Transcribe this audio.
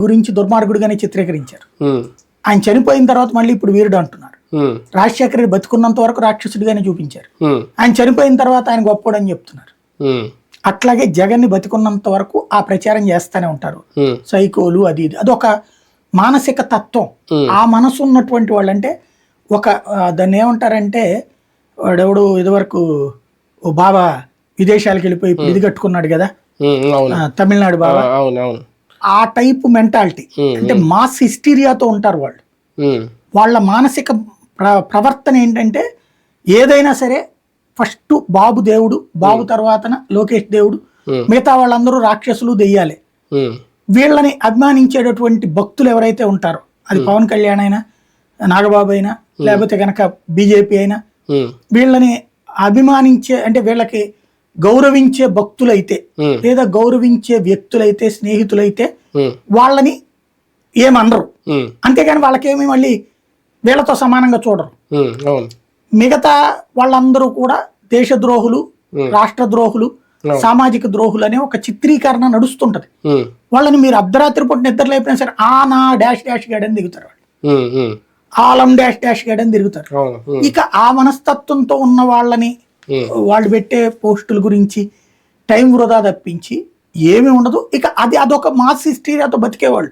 గురించి దుర్మార్గుడిగానే చిత్రీకరించారు. ఆయన చనిపోయిన తర్వాత మళ్ళీ ఇప్పుడు వీరుడు అంటున్నారు. రాజశేఖర రెడ్డి బతుకున్నంత వరకు రాక్షసుడిగానే చూపించారు. ఆయన చనిపోయిన తర్వాత ఆయన గొప్పోడని చెప్తున్నారు. అట్లాగే జగన్ని బతికున్నంత వరకు ఆ ప్రచారం చేస్తూనే ఉంటారు. సైకోలు అది ఇది. అదొక మానసిక తత్వం. ఆ మనసు ఉన్నటువంటి వాళ్ళంటే ఒక ఆ, దాన్ని ఏమంటారంటే వాడెవడు ఇదివరకు ఓ బాబా విదేశాలకు వెళ్ళిపోయి ఇది కట్టుకున్నాడు కదా? తమిళనాడు బాబా. అవును అవును. ఆ టైపు మెంటాలిటీ. అంటే మాస్ హిస్టీరియాతో ఉంటారు వాళ్ళు. వాళ్ళ మానసిక ప్ర ప్రవర్తన ఏంటంటే ఏదైనా సరే ఫస్ట్ బాబు దేవుడు బాబు తర్వాతన లోకేష్ దేవుడు. మిగతా వాళ్ళందరూ రాక్షసులు దెయ్యాలే. వీళ్ళని అభిమానించేటటువంటి భక్తులు ఎవరైతే ఉంటారో అది పవన్ కళ్యాణ్ అయినా నాగబాబు అయినా లేకపోతే కనుక బీజేపీ అయినా వీళ్ళని అభిమానించే అంటే వీళ్ళకి గౌరవించే భక్తులైతే లేదా గౌరవించే వ్యక్తులైతే స్నేహితులైతే వాళ్ళని ఏమనరు. అంతేగాని వాళ్ళకేమి మళ్ళీ వీళ్ళతో సమానంగా చూడరు. మిగతా వాళ్ళందరూ కూడా దేశద్రోహులు రాష్ట్ర ద్రోహులు సామాజిక ద్రోహులు అనే ఒక చిత్రీకరణ నడుస్తుంటది. వాళ్ళని మీరు అర్ధరాత్రి పూట నిద్ర లేపినా సరే ఆ నా డాష్ డాష్ గాడని దిగుతారు వాళ్ళు. ఆలం డాష్ డాష్ గాడని తిరుగుతారు ఇక ఆ మనస్తత్వంతో ఉన్న వాళ్ళని వాళ్ళు పెట్టే పోస్టుల గురించి టైం వృధా తప్పించి ఏమీ ఉండదు. ఇక అది అదొక మాస్ హిస్టీరియాతో బతికేవాళ్ళు.